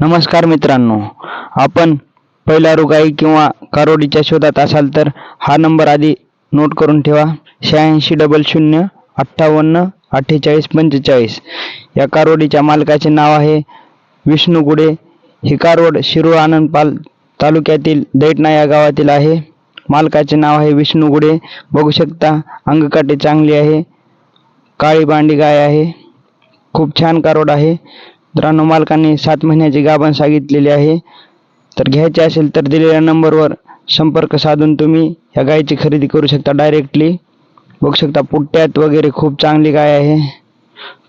नमस्कार मित्रांनो आपण पहिला रुगाई किंवा कारोडीच्या शोधात असाल तर हा नंबर आधी नोट करून ठेवा. शहाऐंशी डबल शून्य अठ्ठावन्न अठ्ठेचाळीस पंचेचाळीस. या कारोडीच्या मालकाचे नाव आहे विष्णुगुडे ही कारवड शिरूळ आनंदपाल तालुक्यातील दैटना या गावातील आहे. मालकाचे नाव आहे विष्णुगुडे बघू शकता अंगकाठी चांगली आहे. काळी बांडी गाय आहे. खूप छान कारवड आहे. मित्रांनो मालकांनी सात महिन्याची गाभण सांगितलेली आहे. तर घ्यायचे असेल तर दिलेल्या नंबरवर संपर्क साधून तुम्ही ह्या गायीची खरेदी करू शकता डायरेक्टली बघू शकता पुट्ट्यात वगैरे खूप चांगली गाय आहे.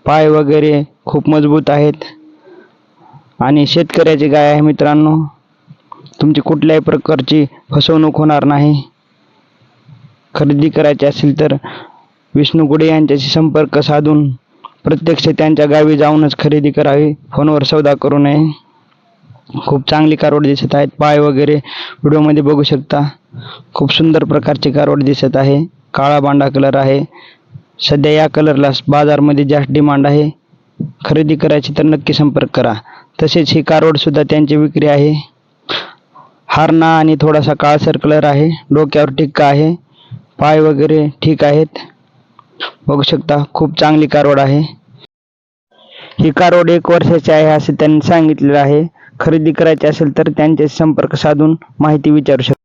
पाय वगैरे खूप मजबूत आहेत. आणि शेतकऱ्याची गाय आहे मित्रांनो. तुमची कुठल्याही प्रकारची फसवणूक होणार नाही. खरेदी करायची असेल तर विष्णू गुडे यांच्याशी संपर्क साधून प्रत्यक्ष त्यांच्या गावी जाऊनच खरेदी करावी. फोनवर सौदा करू नये. खूप चांगली कारवड दिसत आहेत. पाय वगैरे व्हिडिओमध्ये बघू शकता. खूप सुंदर प्रकारची कारवड दिसत आहे. काळा बांडा कलर आहे. सध्या या कलरला बाजारमध्ये जास्त डिमांड आहे. खरेदी करायची तर नक्की संपर्क करा. तसेच ही कारवडसुद्धा त्यांची विक्री आहे. हारणा आणि थोडासा काळसर कलर आहे. डोक्यावर टिक्का आहे. पाय वगैरे ठीक आहेत. बघू शकता खूप चांगली कारवड आहे. ही कारवड एक वर्षाची आहे असे त्यांनी सांगितलेलं आहे. खरेदी करायची असेल तर त्यांचे संपर्क साधून माहिती विचारू शकता.